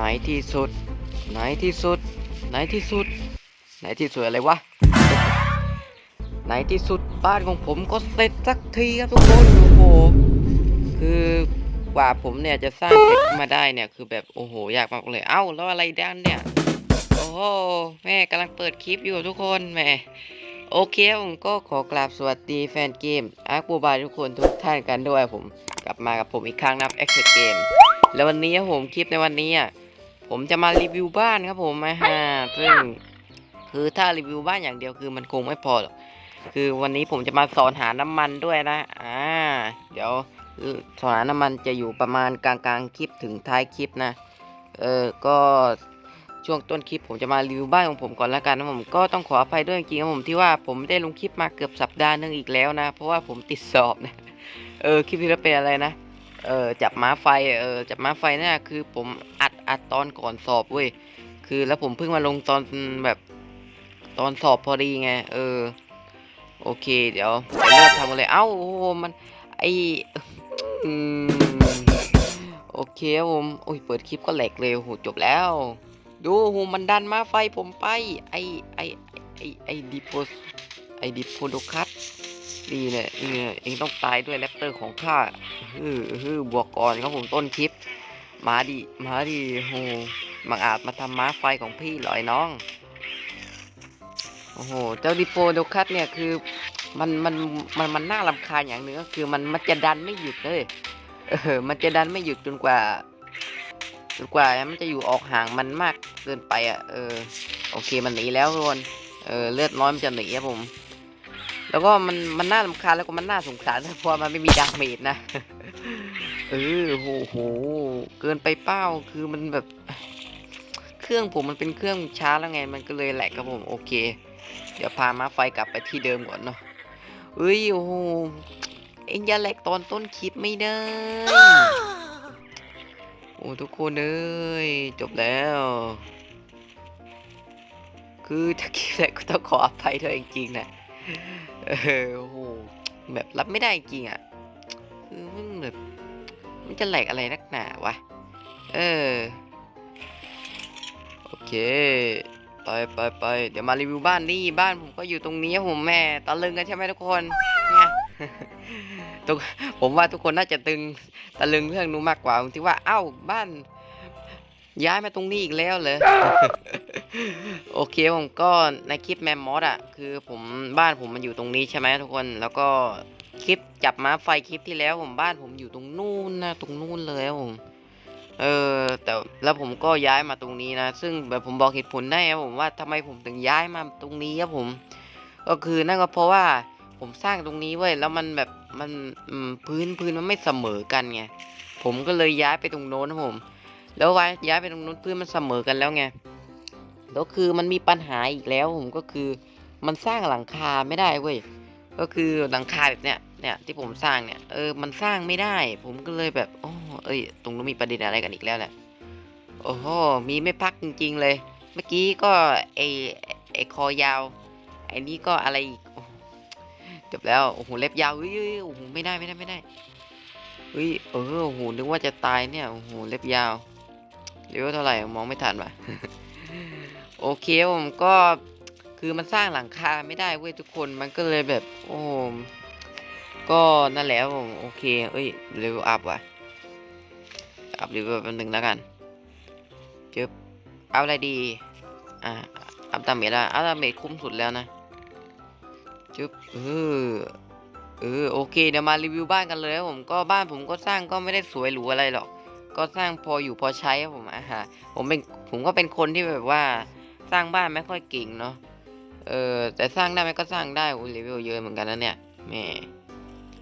ไหนที่สุด ไหนที่สุด ไหนที่สุด ไหนที่สุดอะไรวะ ไหนที่สุดบ้านของผมก็เสร็จสักทีครับทุกคนโอ้โหคือกว่าผมเนี่ยจะสร้างเสร็จมาได้เนี่ยคือแบบโอ้โหยากมากเลย เอ้าแล้วอะไรด้านเนี่ยโอ้โหแม่กำลังเปิดคลิปอยู่ทุกคนแม่โอเคผมก็ขอกราบสวัสดีแฟนเกมอาร์คบูบายทุกคนทุกท่านกันด้วยผมกลับมากับผมอีกครั้งนะครับ X Game แล้ววันนี้ผมคลิปในวันนี้อะ ผมจะมารีวิวบ้านครับผมมาฮะซึ่งคือถ้ารีวิวบ้านอย่างเดียวคือมันคงไม่พอหรอกคือวันนี้ผมจะมาสอนหาน้ำมันด้วยนะอ่าเดี๋ยวสอนหาน้ำมันจะอยู่ประมาณกลางกลางคลิปถึงท้ายคลิปนะเออก็ช่วงต้นคลิปผมจะมารีวิวบ้านของผมก่อนล้วกันนะผมก็ต้องขออภัยด้วยจริงๆครับผมที่ว่าผมไม่ได้ลงคลิปมาเกือบสัปดาห์นึงอีกแล้วนะ เพราะว่าผมติดสอบนะเออคลิปที่แล้วเป็นอะไรนะเออจับม้าไฟเออจับม้าไฟนี่ยคือผมอัด อัดตอนก่อนสอบเว้ยคือแล้วผมเพิ่งมาลงตอนแบบตอนสอบพอดีไง เออ โอเค เดี๋ยวเริ่มทำกันเลยเอ้าโอ้มัน ไอโอเคผมโอ้ยเปิดคลิปก็แหลกเลยโหจบแล้ว ดูโอ้โหมันดันมาไฟผมไป ไอไอไอไอดิโพสไอดิโพโดคัสดีเนี่ยเนี่ยเองต้องตายด้วยแรปเตอร์ของข้าฮือฮือบวกก่อนครับผมต้นคลิป มาดิมาดิโหมังอาจมาทำม้าไฟของพี่เหรอไอ้น้อง โอ้โห เจ้าดิโฟโดคัสเนี่ยคือมันมันมันมันน่ารำคาญอย่างหนึ่งก็คือมันมันจะดันไม่หยุดเลย เออ มันจะดันไม่หยุดจนกว่า จนกว่ามันจะอยู่ออกห่างมันมากเกินไปอะ เออ โอเคมันหนีแล้วทุกคน เออเลือดน้อยมันจะหนีครับผม แล้วก็มันมันน่ารำคาญแล้วก็มันน่าสงสารเพราะว่ามันไม่มีดาเมจนะ เออโหโห เกินไปเป้าคือมันแบบ เครื่องผมมันเป็นเครื่องช้าแล้วไง มันก็เลยแหลกครับผมโอเค เดี๋ยวพามาไฟกลับไปที่เดิมก่อนเนาะเอ้ยโอ้โหเอ็งอย่าแหลกตอนต้นคลิปไม่ได้โอ้ทุกคนเอ้ยจบแล้ว คือถ้าคลิปแหลกก็ต้องขออภัยด้วยจริงๆนะเออโอ้โหแบบรับไม่ได้จริงอะคือมันแบบ มันจะแหลกอะไรนักหนาวะ เออ โอเค ไปไปไปเดี๋ยวมารีวิวบ้านนี่บ้านผมก็อยู่ตรงนี้ผมแม่ตะลึงกันใช่ไหมทุกคนเนี่ยทุกผมว่าทุกคนน่าจะตึงตะลึงเรื่องนู้นมากกว่าที่ว่าเอ้าบ้าน ย้ายมาตรงนี้อีกแล้วเลย โอเคผมก็ในคลิปแมมมอสอะ คือผมบ้านผมมันอยู่ตรงนี้ใช่ไหมทุกคนแล้วก็ คลิปจับม้าไฟคลิปที่แล้วผมบ้านผมอยู่ตรงนู่นนะตรงนู่นเลยผมเออแต่แล้วผมก็ย้ายมาตรงนี้นะ ซึ่งแบบผมบอกเหตุผลได้ครับผมว่าทำไมผมถึงย้ายมาตรงนี้ครับผม ก็คือนั่นก็เพราะว่าผมสร้างตรงนี้ไว้ยแล้วมันแบบมันพื้นพื้นมันไม่เสมอกันไงผมก็เลยย้ายไปตรงโน้นครับผม แล้วย้ายย้ายไปตรงโน้นพื้นมันเสมอกันแล้วไงแล้วคือมันมีปัญหาอีกแล้วผมก็คือมันสร้างหลังคาไม่ได้เว้ยก็คือหลังคาแบบเนี้ย เนี่ยที่ผมสร้างเนี่ยเออมันสร้างไม่ได้ ผมก็เลยแบบโอ้เอ้ยตรงนู้นมีประเด็นอะไรกันอีกแล้วเนี่ยโอ้โหมีไม่พักจริง ๆ เลย เมื่อกี้ก็ไอไอคอยาวไอนี่ก็อะไรอีกจบแล้วโอ้โหเล็บยาวเฮ้ยเฮ้ยโอ้โหไม่ได้ไม่ได้ไม่ได้เฮ้ยเออโอ้โหนึกว่าจะตายเนี่ยโอ้โหเล็บยาวเรียกว่าเท่าไหร่มองไม่ทันว่ะโอเคผมก็คือมันสร้างหลังคาไม่ได้เว้ยทุกคนมันก็เลยแบบ โอ้ ก็นั่นแหละผมโอเค เอ้ยเร็วอัพว่ะ อัพเร็วแป๊บนึงแล้วกันเจอเอาอะไรดี อ่า อัพดาเมจอะอัพดาเมจคุ้มสุดแล้วนะ จึ๊บเออเออโอเคเดี๋ยวมารีวิวบ้านกันเลยครับผมก็บ้านผมก็สร้างก็ไม่ได้สวยหรูอะไรหรอก ก็สร้างพออยู่พอใช้ครับผมอะฮะผมเป็นผมก็เป็นคนที่แบบว่าสร้างบ้านไม่ค่อยเก่งเนาะเออแต่สร้างได้ไหมก็สร้างได้โอ้รีวิวเยอะเหมือนกันนะเนี่ยแม่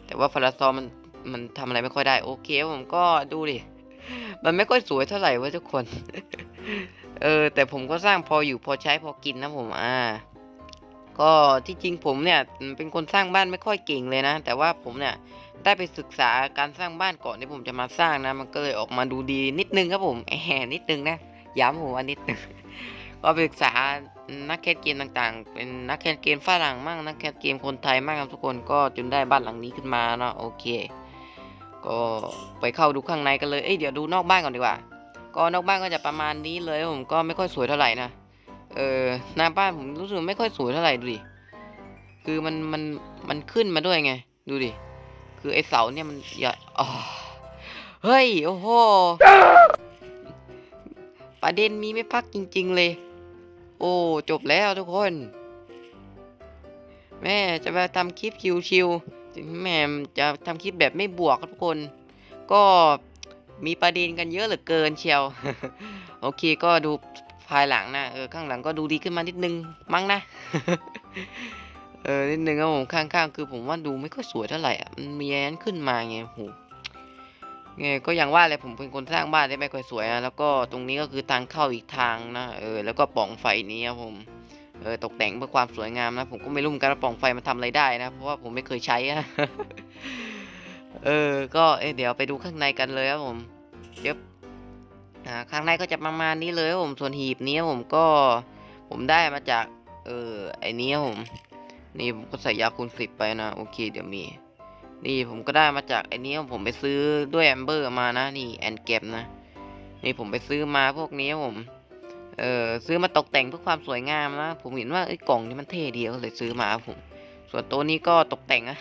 แต่ว่าพาราซอมันมันทำอะไรไม่ค่อยได้ โอเคผมก็ดูดิ มันไม่ค่อยสวยเท่าไหร่ว้ยทุกคน เออ แต่ผมก็สร้างพออยู่พอใช้พอกินนะผมอ่า ก็ที่จริงผมเนี่ยเป็นคนสร้างบ้านไม่ค่อยเก่งเลยนะ แต่ว่าผมเนี่ยได้ไปศึกษาการสร้างบ้านก่อนที่ผมจะมาสร้างนะ มันก็เลยออกมาดูดีนิดนึงครับผมแหมนิดนึงนะย้ำผมว่านิดนึงก็ไปศึกษา นักแคสเกมต่างๆ เป็นนักแคสเกมฝรั่งมั่งนักแคสเกมคนไทยมั่งครับทุกคนก็จนได้บ้านหลังนี้ขึ้นมาเนาะโอเค ก็ไปเข้าดูข้างในกันเลยเอ้ยเดี๋ยวดูนอกบ้านก่อนดีกว่า ก็นอกบ้านก็จะประมาณนี้เลยผมก็ไม่ค่อยสวยเท่าไหร่นะเออหน้าบ้านผมรู้สึกไม่ค่อยสวยเท่าไหร่ดูดิคือมันมันมันขึ้นมาด้วยไง ดูดิคือไอเสาเนี่ยมันอย่าอ๋อเฮ้ยโอ้โหประเด็นมีไม่พักจริง ๆ เลย โอ้จบแล้วทุกคน แม่จะมาทำคลิปชิวๆแม่จะทำคลิปแบบไม่บวกทุกคน ก็มีประเด็นกันเยอะเหลือเกินเชียว โอเคก็ดูภายหลังนะเออข้างหลังก็ดูดีขึ้นมานิดนึงมั้งนะเออนิดนึงครับผมข้างๆ คือผมว่าดูไม่ค่อยสวยเท่าไหร่อะมันมีอันขึ้นมาไงโห ก็อย่างว่าเลยผมเป็นคนสร้างบ้านได้ไม่ค่อยสวยนะแล้วก็ตรงนี้ก็คือทางเข้าอีกทางนะเออแล้วก็ป่องไฟนี้ครับผมเออตกแต่งเพื่อความสวยงามนะผมก็ไม่รู้เหมือนกันว่าป่องไฟมันทำอะไรได้นะเพราะว่าผมไม่เคยใช้อะเออก็เอะเดี๋ยวไปดูข้างในกันเลยครับผมเดี๋ยวอ่าข้างในก็จะประมาณนี้เลยครับผมส่วนหีบนี้ผมก็ผมได้มาจากเออไอ้นี้ครับผมนี่ผมก็ใส่ยาคูณสิบไปนะโอเคเดี๋ยวมี นี่ผมก็ได้มาจากไอ้นี้ผมไปซื้อด้วยแอมเบอร์มานะนี่แอนเก็บนะ นี่ผมไปซื้อมาพวกนี้ผม เออซื้อมาตกแต่งเพื่อความสวยงามนะ ผมเห็นว่าไอ้กล่องนี้มันเท่ดีก็เลยซื้อมาผม ส่วนตัวนี้ก็ตกแต่งนะ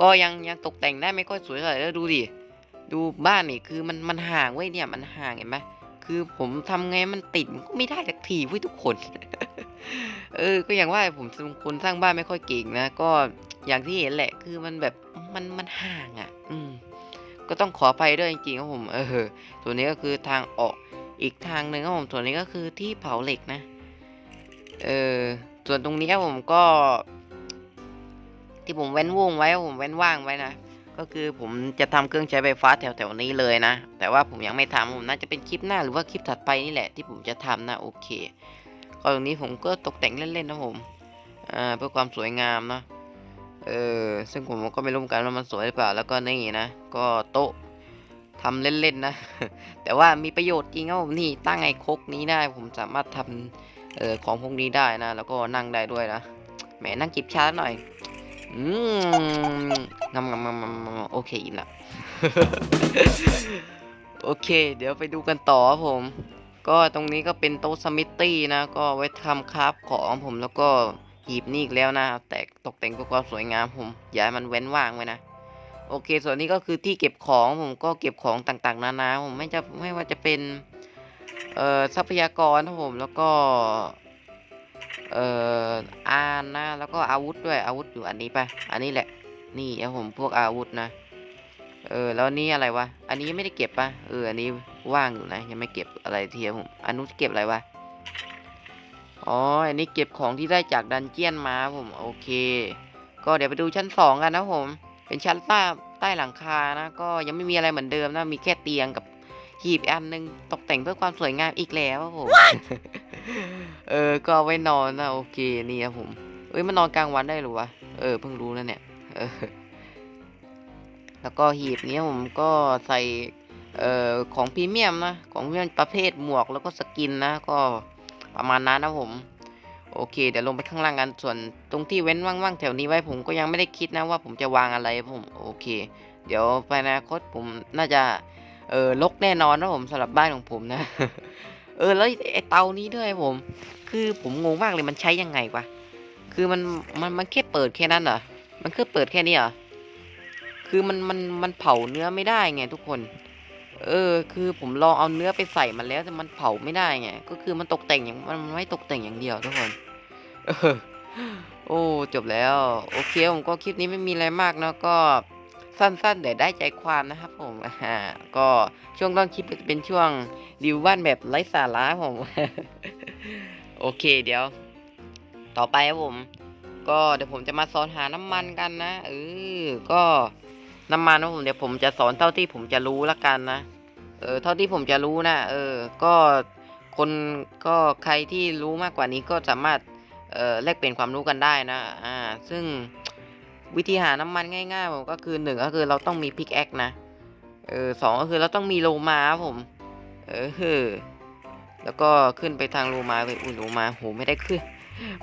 ก็ยังยังตกแต่งได้ไม่ค่อยสวยเท่าไหร่แล้วดูดิดูบ้านนี่คือมันมันห่างไว้ยเนี่ยมันห่างเห็นไหมคือผมทำไงมันติดมันก็ไม่ได้สักทีเว้ยทุกคน เออ ก็อย่างว่าผมเป็นคนสร้างบ้านไม่ค่อยเก่งนะ ก็อย่างที่เห็นแหละ คือมันแบบมันมันห่างอะ อืม ก็ต้องขออภัยด้วยจริงๆครับผม เออตัวนนี้ก็คือทางออกอีกทางหนึ่งครับผม ส่วนนี้ก็คือที่เผาเหล็กนะ เออ ส่วนตรงนี้ครับผมก็ ที่ผมเว้นว่งไว้ผมเว้นว่างไว้นะ ก็คือผมจะทำเครื่องใช้ไฟฟ้าแถวๆนี้เลยนะ แต่ว่าผมยังไม่ทำผมน่าจะเป็นคลิปหน้าหรือว่าคลิปถัดไปนี่แหละที่ผมจะทำนะ โอเค ก็ตรงนี้ผมก็ตกแต่งเล่นๆนะผมอ่าเพื่อความสวยงามนะเออซึ่งผมก็ไม่รู้เหมือนกันว่ามันสวยหรือเปล่าแล้วก็นี่นะก็โต๊ะทำเล่นๆนะ แต่ว่ามีประโยชน์จริงครับผมนี่ตั้งไอ้คกนี้ได้ผมสามารถทำเออของพวกนี้ได้นะ แล้วก็นั่งได้ด้วยนะแหมนั่งจิบชาหน่อยอืมงำงำงำงำโอเคอิ่มละโอเค เดี๋ยวไปดูกันต่อครับผม ก็ตรงนี้ก็เป็นโต๊ะสมิธตี้นะ ก็ไว้ทำคราฟของผมแล้วก็หีบนี่อีกแล้วนะ แต่ตกแต่งเพื่อความสวยงามผมอย่าให้มันเว้นว่างไว้นะ โอเค ส่วนนี้ก็คือที่เก็บของผมก็เก็บของต่างๆ นานาผมไม่จะไม่ว่าจะเป็นเอ่อทรัพยากรนะผมแล้วก็เอ่ออานนะแล้วก็อาวุธด้วยอาวุธอยู่อันนี้ปะอันนี้แหละ นี่ครับผมพวกอาวุธนะ เออแล้วนี่อะไรวะ อันนี้ไม่ได้เก็บปะเอออันนี้ ว่างอยู่นะ ยังไม่เก็บอะไรเทีครับผมอันนู้นเก็บอะไรวะ อ๋อ อันนี้เก็บของที่ได้จากดันเจียนมาผม โอเค ก็เดี๋ยวไปดูชั้นสองกันนะผม เป็นชั้นใต้ใต้หลังคานะ ก็ยังไม่มีอะไรเหมือนเดิมนะ มีแค่เตียงกับหีบอันหนึงตกแต่งเพื่อความสวยงามอีกแล้วผม เออ ก็เอาไว้นอนนะโอเคนี่ครับผม เอ้ยมันนอนกลางวันได้หรือวะ เออเพิ่งรู้นะเนี่ย เออแล้วก็หีบนี้ผมก็ใส่ เอ่อของพรีเมียมนะของพรีเมียมประเภทหมวกแล้วก็สกินนะก็ประมาณนั้นนะผมโอเคเดี๋ยวลงไปข้างล่างกันส่วนตรงที่เว้นว่างๆแถวนี้ไว้ผมก็ยังไม่ได้คิดนะว่าผมจะวางอะไรผมโอเค เดี๋ยวภายในอนาคตผมน่าจะเออลกแน่นอนนะผมสำหรับบ้านของผมนะ เออแล้วไอเตานี้ด้วยผม คือผมงงมากเลยมันใช้ยังไงวะคือมันมันมันแค่เปิดแค่นั้นเหรอมันแค่เปิดแค่นี้เหรอคือมันมันมันเผาเนื้อไม่ได้ไงทุกคน เออ คือผมลองเอาเนื้อไปใส่มันแล้วแต่มันเผาไม่ได้ไง ก็คือมันตกแต่งอย่างมันไม่ตกแต่งอย่างเดียวทุกคนเออโอ้จบแล้ว โอเคผมก็คลิปนี้ไม่มีอะไรมากเนะก็สั้นๆแต่ได้ใจความนะครับผมอ่าก็ช่วงต้นคลิปจะเป็นช่วงรีวิวบ้านแบบไร้สาระผม โอเคเดี๋ยว ต่อไปครับผม ก็เดี๋ยวผมจะมาสอนหาน้ำมันกันนะเออก็ น้ำมันนะผมเดี๋ยวผมจะสอนเท่าที่ผมจะรู้ละกันนะ เออเท่าที่ผมจะรู้นะ เออ ก็คนก็ใครที่รู้มากกว่านี้ก็สามารถ เอ่อแลกเปลี่ยนความรู้กันได้นะ อ่า ซึ่งวิธีหาน้ำมันง่ายๆผมก็คือหนึ่งก็คือเราต้องมีพิกแอคนะ เออสองก็คือเราต้องมีโลมาผม เออเฮ้อแล้วก็ขึ้นไปทางโลมาไปอุ้ยโลมาโหไม่ได้ขึ้น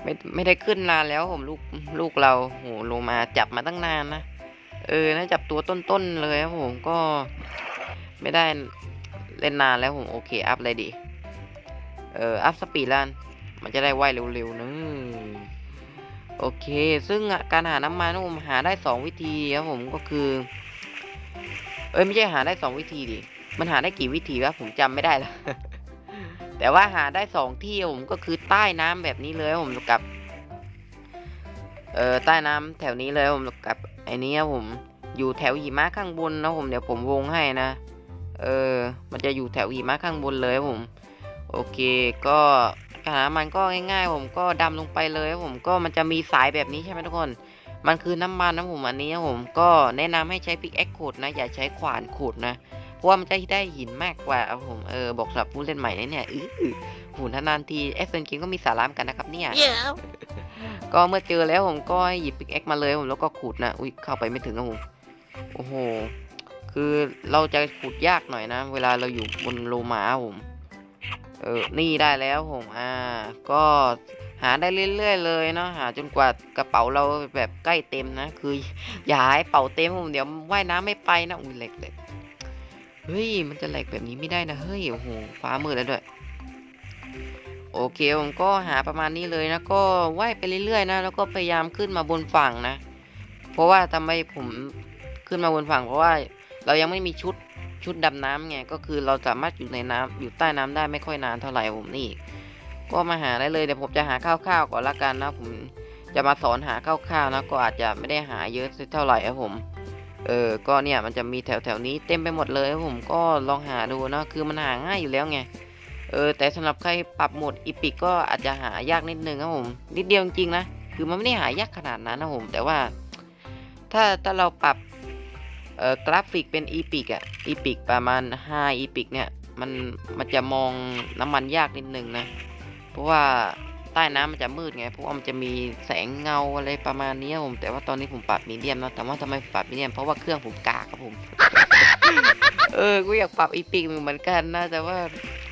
ไม่ไม่ได้ขึ้นนานแล้วผมลูกลูกเราโหโลมาจับมาตั้งนานนะ เออนะจับตัวต้นๆเลยครับผมก็ไม่ได้เล่นนานแล้วผมโอเคอัพเลยดิเอออัพสปีดลันมันจะได้ว่ายเร็วๆนะโอเค ซึ่งการหาน้ำมันผมหาได้สองวิธีครับผมก็คือ เอ้ยไม่ใช่หาได้สองวิธีดิมันหาได้กี่วิธีวะผมจำไม่ได้แล้วแต่ว่าหาได้สองที่ครับผมก็คือใต้น้ำแบบนี้เลยครับผมกับ เอ่อใต้น้ำแถวนี้เลยครับผมกับ ไอ้นี้ครับผมอยู่แถวหิมะข้างบนนะผมเดี๋ยวผมวงให้นะ เออ มันจะอยู่แถวหิมะข้างบนเลยผม โอเคก็หามันก็ง่ายๆ ผมก็ดำลงไปเลยผมก็มันจะมีสายแบบนี้ใช่ไหมทุกคน มันคือน้ำมันนะผมอันนี้ครับผมก็แนะนำให้ใช้พิกแอคขุดนะ อย่าใช้ขวานขุดนะ เพราะว่ามันจะได้หินมากกว่าผมเออบอกสำหรับผู้เล่นใหม่เนี่ยอื้อ หุ่นนานๆทีเอสเซนกิงก็มีสาระเหมือนกันนะครับเนี่ย Yeah. ก็เมื่อเจอแล้วผมก็ให้หยิบพิกแอคมาเลยผมแล้วก็ขุดนะอุ้ยเข้าไปไม่ถึงครับผมโอ้โหคือเราจะขุดยากหน่อยนะ เวลาเราอยู่บนโลมาครับผมเออนี่ได้แล้วผมอ่า ก็หาได้เรื่อยๆเลยเนาะหาจนกว่ากระเป๋าเราแบบใกล้เต็มนะ คืออย่าให้เป๋าเต็มผมเดี๋ยวว่ายน้ำไม่ไปนะอุ้ยเหล็กเหล็กเฮ้ยมันจะแหลกแบบนี้ไม่ได้นะเฮ้ยโอ้โหฟ้ามืดแล้วด้วย โอเคผมก็หาประมาณนี้เลยนะก็ว่ายไปเรื่อยๆนะแล้วก็พยายามขึ้นมาบนฝั่งนะ เพราะว่าทำไมผมขึ้นมาบนฝั่งเพราะว่าเรายังไม่มีชุดชุดดำน้ำไงก็คือเราสามารถอยู่ในน้ำอยู่ใต้น้ำได้ไม่ค่อยนานเท่าไหร่ผมนี่ ก็มาหาได้เลยเดี๋ยวผมจะหาคร่าวๆก่อนละกันนะผมจะมาสอนหาคร่าวๆนะก็อาจจะไม่ได้หาเยอะเท่าไหร่ครับผมเออก็เนี่ยมันจะมีแถวๆนี้เต็มไปหมดเลยครับผมก็ลองหาดูนะคือมันหาง่ายอยู่แล้วไง เออแต่สำหรับใครปรับโหมดอีพิกก็อาจจะหายากนิดนึงครับผม นิดเดียวจริงๆนะ คือมันไม่ได้หายากขนาดนั้นนะผม แต่ว่า ถ้าถ้าเราปรับเอ่อกราฟิกเป็นอีพิกอะอีพิกประมาณ5อีพิกเนี่ยมันมันจะมองน้ำมันยากนิดนึงนะ เพราะว่าใต้น้ำมันจะมืดไง เพราะว่ามันจะมีแสงเงาอะไรประมาณนี้ผม แต่ว่าตอนนี้ผมปรับมีเดียมนะ แต่ว่าทำไมผมปรับมีเดียม เพราะว่าเครื่องผมกากครับผม เออ กูอยากปรับอีพิกเหมือนกันนะ แต่ว่า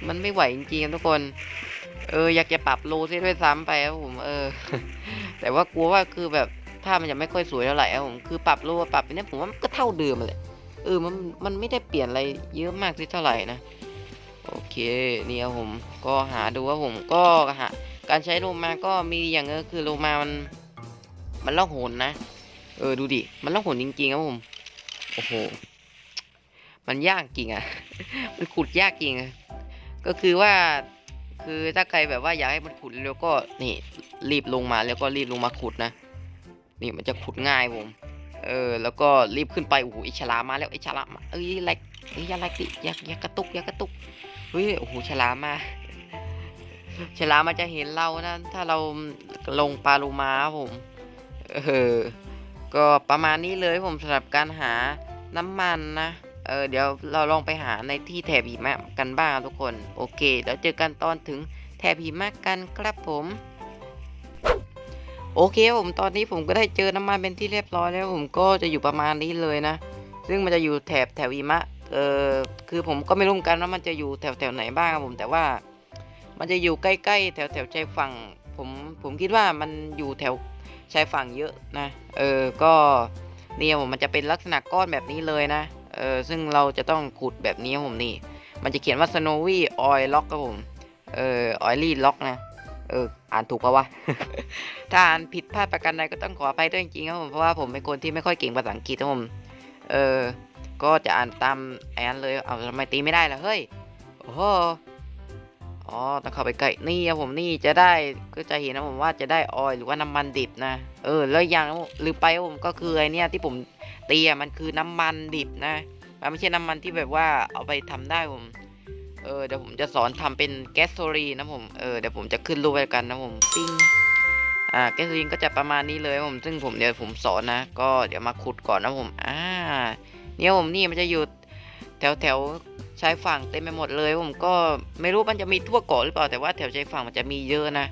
มันไม่ไหวจริงๆทุกคน เออ อยากจะปรับโลซิด้วยซ้ำไปครับผม เออ แต่ว่ากลัวว่าคือแบบภาพมันจะไม่ค่อยสวยเท่าไหร่ครับผม คือปรับโลปรับไปเนี่ยผมว่ามันก็เท่าเดิมเลยเออ มัน มันไม่ได้เปลี่ยนอะไรเยอะมากที่เท่าไหร่นะ โอเคนี่ครับผม ก็หาดูว่าผมก็หาการใช้โลมาก็มีอย่างเงี้ยคือโลมามัน มันล่องหนนะ เออ ดูดิ มันล่องหนจริงๆครับผม โอ้โห มันยากจริงอะมันขุดยากจริงอะก็คือว่าคือถ้าใครแบบว่าอยากให้มันขุดเร็วก็นี่รีบลงมาแล้วก็รีบลงมาขุดนะ นี่มันจะขุดง่ายผม เออแล้วก็รีบขึ้นไปโอ้โหไอฉลามมาแล้วไอฉลามมาเอ้ยแลกเอ้ยอย่าแลกดิอย่าอย่ากระตุกอย่ากระตุกเฮ้ยโอ้โหฉลามมาฉลามมันจะเห็นเรานะถ้าเราลงปลาโลมาผมเออก็ประมาณนี้เลยผมสำหรับการหาน้ำมันนะ เออเดี๋ยวเราลองไปหาในที่แถบหิมะกันบ้างทุกคน โอเคเดี๋ยวเจอกันตอนถึงแถบหิมะกันครับผมโอเคผมตอนนี้ผมก็ได้เจอน้ำมันเป็นที่เรียบร้อยแล้วผมก็จะอยู่ประมาณนี้เลยนะ ซึ่งมันจะอยู่แถบแถวหิมะเออคือผมก็ไม่รู้เหมือนกันว่ามันจะอยู่แถวแถวไหนบ้างครับผมแต่ว่า มันจะอยู่ใกล้ๆแถวแถวชายฝั่ง ผมผมคิดว่ามันอยู่แถวชายฝั่งเยอะนะ เออก็เนี่ยผมมันจะเป็นลักษณะก้อนแบบนี้เลยนะ เออซึ่งเราจะต้องขุดแบบนี้ครับผมนี่ มันจะเขียนว่า snowy oil lock ครับผมเออ oily lock นะเอออ่านถูกปะวะ ถ้าอ่านผิดพลาดประการใดก็ต้องขออภัยด้วยจริงๆครับผมเพราะว่าผมเป็นคนที่ไม่ค่อยเก่งภาษาอังกฤษครับผมเออก็จะอ่านตามไอ้นั้นเลยเอาทำไมตีไม่ได้ล่ะเฮ้ยโอ้โหอ๋อต้องเข้าไปใกล้นี่ครับผมนี่จะได้ก็จะเห็นนะผมว่าจะได้ออยหรือว่าน้ำมันดิบนะ เออแล้วอย่างนะผมลืมไปครับผมก็คือไอเนี่ยที่ผม เตีอะมันคือน้ำมันดิบนะ มันไม่ใช่น้ำมันที่แบบว่าเอาไปทำได้ผม เออเดี๋ยวผมจะสอนทำเป็นแก๊สโซลีนนะผม เออเดี๋ยวผมจะขึ้นรูปไว้กันนะผมปิ้ง อ่าแก๊สโซลีนก็จะประมาณนี้เลยผม ซึ่งผมเดี๋ยวผมสอนนะ ก็เดี๋ยวมาขุดก่อนนะผม อ่า เนี่ยผมนี่มันจะอยู่แถวแถวชายฝั่งเต็มไปหมดเลยผมก็ไม่รู้มันจะมีทั่วเกาะหรือเปล่าแต่ว่าแถวชายฝั่งมันจะมีเยอะนะ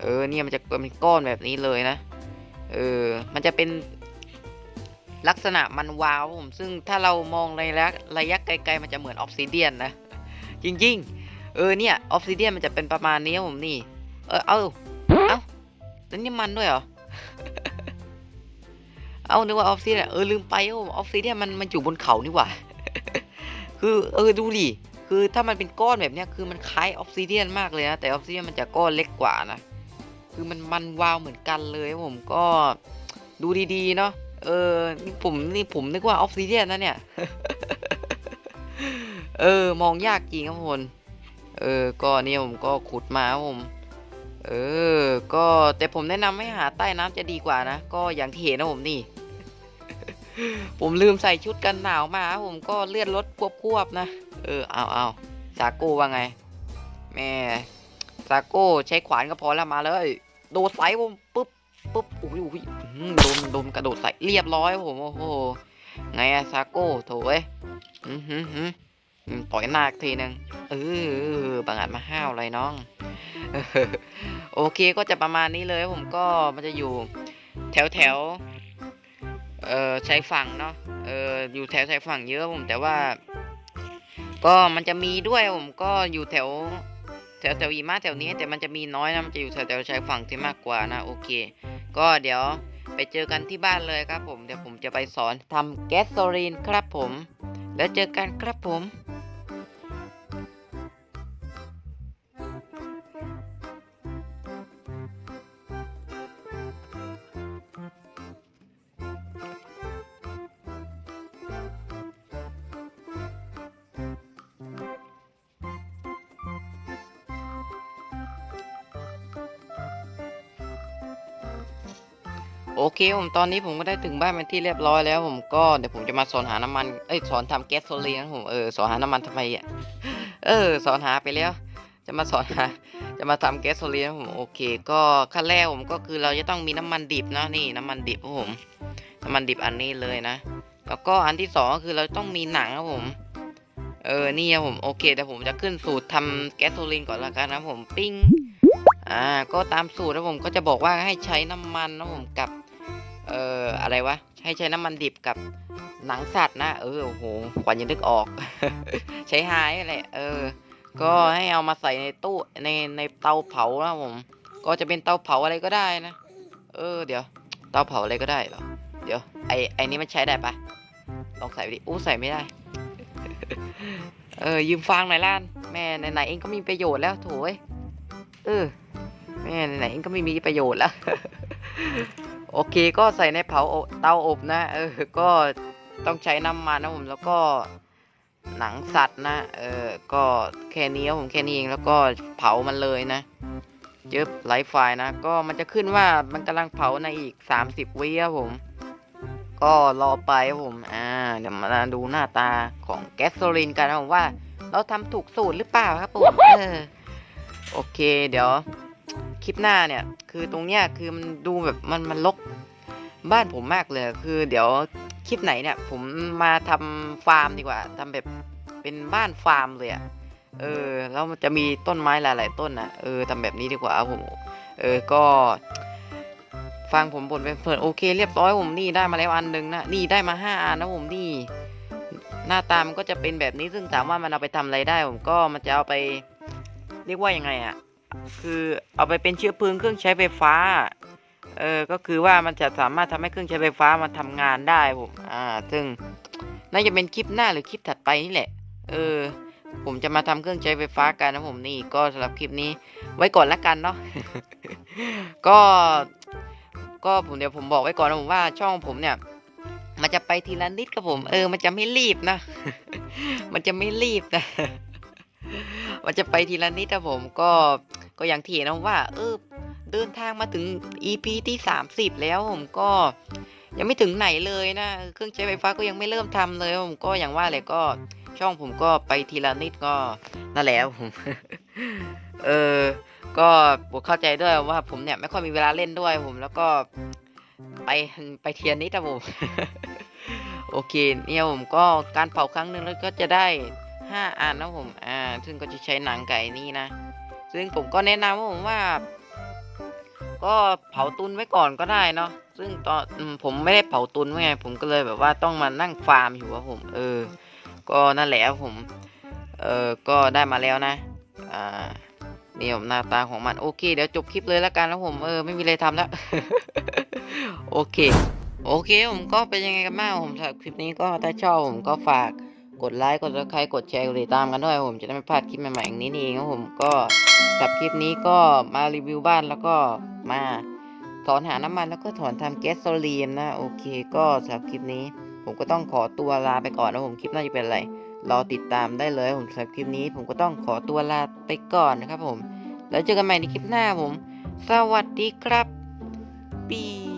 เออเนี่ยมันจะเป็นก้อนแบบนี้เลยนะ เออ มันจะเป็น ลักษณะมันวาวผมซึ่งถ้าเรามองระยะระยะไกลๆมันจะเหมือนออฟซิเดียนนะ จริงๆ เออเนี่ยออฟซิเดียนมันจะเป็นประมาณนี้ผมนี่ เออเอาเอาแล้วนี่มันด้วยเหรอเอานึกว่าออฟซิเดียนเออลืมไปครับผมออฟซิเดียนมันมันอยู่บนเขานี่หว่าคือเออดูดิคือคือถ้ามันเป็นก้อนแบบเนี้ยคือมันคล้ายออฟซิเดียนมากเลยนะแต่ออฟซิเดียนมันจะก้อนเล็กกว่านะคือมันมันวาวเหมือนกันเลยผมก็ดูดีๆเนาะ เออนี่ผมนี่ผมนึกว่าออฟซิเดียนนะเนี่ย เออ มองยากจริงครับผมเออ ก็เนี่ยผมก็ขุดมาครับผม เออ ก็แต่ผมแนะนำให้หาใต้น้ำจะดีกว่านะ ก็อย่างที่เห็นนะผมนี่ ผมลืมใส่ชุดกันหนาวมาครับผมก็เลื่อนรถควบๆนะ เออ เอาเอาซาโก้ว่าไง แม่ซาโก้ใช้ขวานก็พอแล้วมาเลย โดดใส่ผมปุ๊บ ปุ๊บอุ้ยอุ้ยโดนโดนกระโดดใส่เรียบร้อยผมโอ้โหไงอะซาโก้โถเอ้ยอือหือหือต่อยหน้าอีกทีนึงเออบังอาจมาห้าวอะไรน้อง โอเคก็จะประมาณนี้เลยผมก็มันจะอยู่แถวแถวเอ่อชายฝั่งเนาะเอออยู่แถวชายฝั่งเยอะผมแต่ว่า ก็มันจะมีด้วยผมก็อยู่แถว แถวแถวอีมาแถวนี้แต่มันจะมีน้อยนะมันจะอยู่แถวแถวชายฝั่งที่มากกว่านะโอเค ก็เดี๋ยวไปเจอกันที่บ้านเลยครับผม เดี๋ยวผมจะไปสอนทำแก๊สโซลีนครับผม แล้วเจอกันครับผม โอเคผมตอนนี้ผมก็ได้ถึงบ้านเป็นที่เรียบร้อยแล้ว ผมก็เดี๋ยวผมจะมาสอนหาน้ำมันเอ้ยสอนทำแก๊สโซลีนนะผมเออสอนหาน้ำมันทำไมอะเออ สอนหาไปแล้ว จะมาสอนหาจะมาทำแก๊สโซลีนนะผมโอเค ก็ขั้นแรกผมก็คือเราจะต้องมีน้ำมันดิบนะนี่น้ำมันดิบผมน้ำมันดิบอันนี้เลยนะ แล้วก็อันที่สองก็คือเราต้องมีหนังครับผมเออนี่ครับผมโอเคแต่ผมจะขึ้นสูตรทำแก๊สโซลีนก่อนละกันนะผมปิ้งอ่าก็ตามสูตรนะผมก็จะบอกว่าให้ใช้น้ำมันนะผมกับ เอ่ออะไรวะให้ใช้น้ำมันดิบกับหนังสัตว์นะ เออโอ้โหกว่าจะนึกออก ใช้หายอะไรเออ ก็ให้เอามาใส่ในตู้ในในเตาเผานะผม ก็จะเป็นเตาเผาอะไรก็ได้นะ เออ เดี๋ยว เตาเผาอะไรก็ได้เหรอ เดี๋ยวไอไอนี้มันใช้ได้ปะลองใส่ไปดิอู้ใส่ไม่ได้ เออ ยืมฟังหน่อยล้าน แม่ไหนๆเองก็มีประโยชน์แล้วโถยเออแม่ไหนๆเองก็ไม่มีประโยชน์แล้ว โอเคก็ใส่ในเผาเตาอบนะ เออ ก็ต้องใช้น้ำมันนะผมแล้วก็หนังสัตว์นะ เออ ก็แค่นี้ครับผมแค่นี้เองแล้วก็เผามันเลยนะเยอะไลฟ์ไฟล์นะ ก็มันจะขึ้นว่ามันกำลังเผาในอีก 30วิครับผม ก็รอไปผม อ่า เดี๋ยวมาดูหน้าตาของแก๊สโซลินกันนะผมว่า เราทำถูกสูตรหรือเปล่าครับผม เออ โอเค เดี๋ยว คลิปหน้าเนี่ย คือตรงเนี้ยคือมันดูแบบมันมันลกบ้านผมมากเลย คือเดี๋ยวคลิปไหนเนี่ย ผมมาทำฟาร์มดีกว่าทำแบบเป็นบ้านฟาร์มเลยอะเออแล้วมันจะมีต้นไม้หลาย ๆ ต้นนะเออทำแบบนี้ดีกว่าครับผมเออก็ ฟังผมบ่นไปเพื่อนโอเคเรียบร้อยผมนี่ได้มาแล้วอันหนึ่งนะนี่ได้มาห้าอันนะผมนี่หน้าตามันก็จะเป็นแบบนี้ซึ่งถามว่ามันเอาไปทำอะไรได้ ผมก็มันจะเอาไป เรียกว่ายังไงอะ คือเอาไปเป็นเชื้อเพลิงเครื่องใช้ไฟฟ้า เออ ก็คือว่ามันจะสามารถทำให้เครื่องใช้ไฟฟ้ามาทำงานได้ผม อ่า ซึ่งน่าจะเป็นคลิปหน้าหรือคลิปถัดไปนี่แหละ เออ ผมจะมาทำเครื่องใช้ไฟฟ้ากันนะผมนี่ก็สำหรับคลิปนี้ ไว้ก่อนละกันเนาะ ก็ ก็ผมเดี๋ยวผมบอกไว้ก่อนนะผมว่าช่องผมเนี่ย มันจะไปทีละนิดครับผม เออ มันจะไม่รีบนะ มันจะไม่รีบนะ มันจะไปทีละนิดนะผมก็ก็อย่างที่เห็นนะว่า เออ เดินทางมาถึง EP ที่ 30 แล้วผมก็ยังไม่ถึงไหนเลยนะ เครื่องใช้ไฟฟ้าก็ยังไม่เริ่มทำเลยผมก็อย่างว่าเลยก็ช่องผมก็ไปทีละนิดก็นั่นแหละผมเออก็ผมเข้าใจด้วยว่าผมเนี่ยไม่ค่อยมีเวลาเล่นด้วยผม แล้วก็ไปไปเทียนนิดนะผมโอเคเนี่ยผมก็การเผาครั้งหนึ่งแล้วก็จะได้ ห้าอันนะผมอ่าซึ่งก็จะใช้หนังไก่นี่นะ ซึ่งผมก็แนะนำว่าผมว่า ก็เผาตุนไว้ก่อนก็ได้เนาะซึ่งตอนผมไม่ได้เผาตุนไว้ไงผมก็เลยแบบว่าต้องมานั่งฟาร์มอยู่ครับผม เออ ก็นั่นแหละผม เออก็ได้มาแล้วนะอ่านี่ผมหน้าตาของมันโอเค เดี๋ยวจบคลิปเลยแล้วกันแล้วผมเออไม่มีอะไรทำแล้วโอเค โอเคผมก็เป็นยังไงกันบ้างผมสำหรับคลิปนี้ก็ถ้าชอบผมก็ฝาก กดไลค์ กดซับสไครต์กดแชร์ กดติดตามกันด้วยผมจะได้ไม่พลาดคลิปใหม่ๆอย่างนี้นี่เองครับผมก็สับคลิปนี้ก็มารีวิวบ้านแล้วก็มาสอนหาน้ำมันแล้วก็สอนทำแก๊สโซลีนนะ โอเคก็สำหรับคลิปนี้ ผมก็ต้องขอตัวลาไปก่อนนะผมคลิปหน่าจะเป็นอะไรรอติดตามได้เลยผมสำหรับคลิปนี้ ผมก็ต้องขอตัวลาไปก่อนนะครับผม แล้วเจอกันใหม่ในคลิปหน้าผม สวัสดีครับปี